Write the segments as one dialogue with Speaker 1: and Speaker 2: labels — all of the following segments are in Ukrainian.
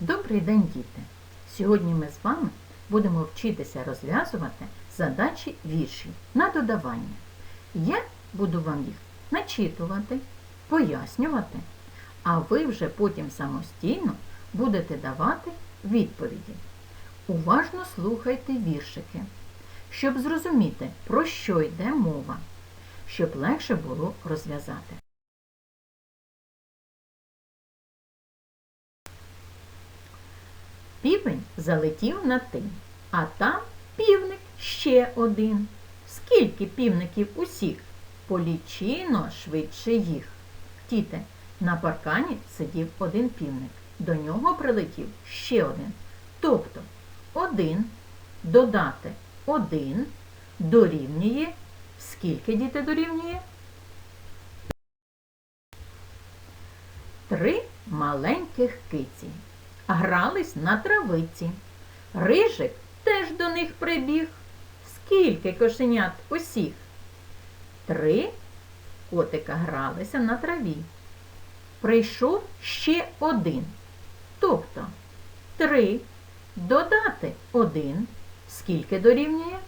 Speaker 1: Добрий день, діти! Сьогодні ми з вами будемо вчитися розв'язувати задачі віршів на додавання. Я буду вам їх начитувати, пояснювати, а ви вже потім самостійно будете давати відповіді. Уважно слухайте віршики, щоб зрозуміти, про що йде мова, щоб легше було розв'язати. Півень залетів на тин, а там півник ще один. Скільки півників усіх? Полічино швидше їх. Діти, на паркані сидів один півник. До нього прилетів ще один. Тобто один додати один дорівнює. Скільки діти дорівнює? Три маленьких киці грались на травиці. Рижик теж до них прибіг. Скільки кошенят усіх? Три котика гралися на траві. Прийшов ще один. Тобто три додати один. Скільки дорівнює?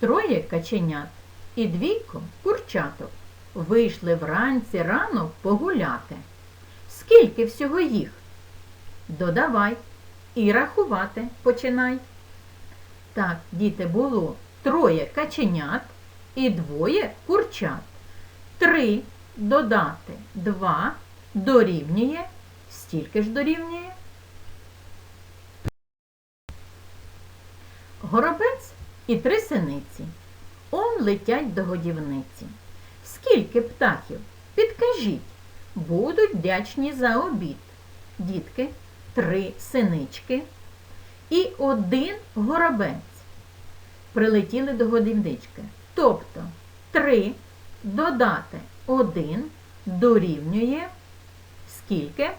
Speaker 1: Троє каченят і двійко курчаток вийшли вранці рано погуляти. Скільки всього їх? Додавай і рахувати починай. Так, діти, було троє каченят і двоє курчат. Три додати два дорівнює. Стільки ж дорівнює. Горобець і три синиці. Он летять до годівниці. Скільки птахів? Підкажіть, будуть вдячні за обід. Дітки, три синички і один горобець. Прилетіли до годівнички. Тобто три додати один дорівнює скільки?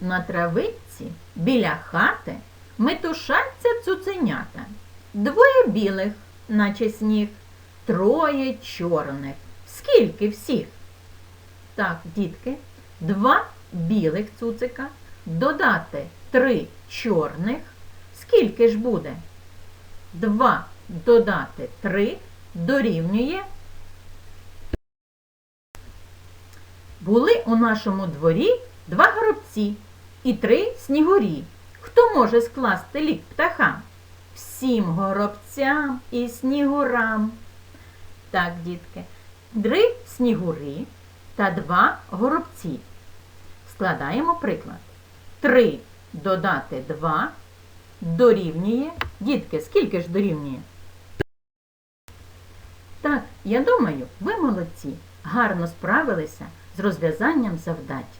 Speaker 1: На травиці біля хати метушаться цуценята. Двоє білих наче сніг, троє чорних. Скільки всіх? Так, дітки, два білих цуцика, додати три чорних. Скільки ж буде? Два додати три дорівнює. Були у нашому дворі два горобці і три снігурі. Хто може скласти лік птахам? Всім горобцям і снігурам. Так, дітки, три снігури та два горобці. Складаємо приклад. Три додати два дорівнює. Дітки, скільки ж дорівнює? Так, я думаю, ви молодці, гарно справилися з розв'язанням завдать.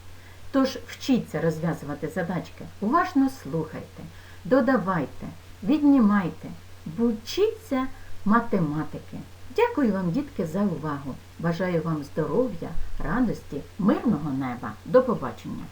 Speaker 1: Тож вчіться розв'язувати задачки, уважно слухайте, додавайте віднімайте, вчіться математики. Дякую вам, дітки, за увагу. Бажаю вам здоров'я, радості, мирного неба. До побачення!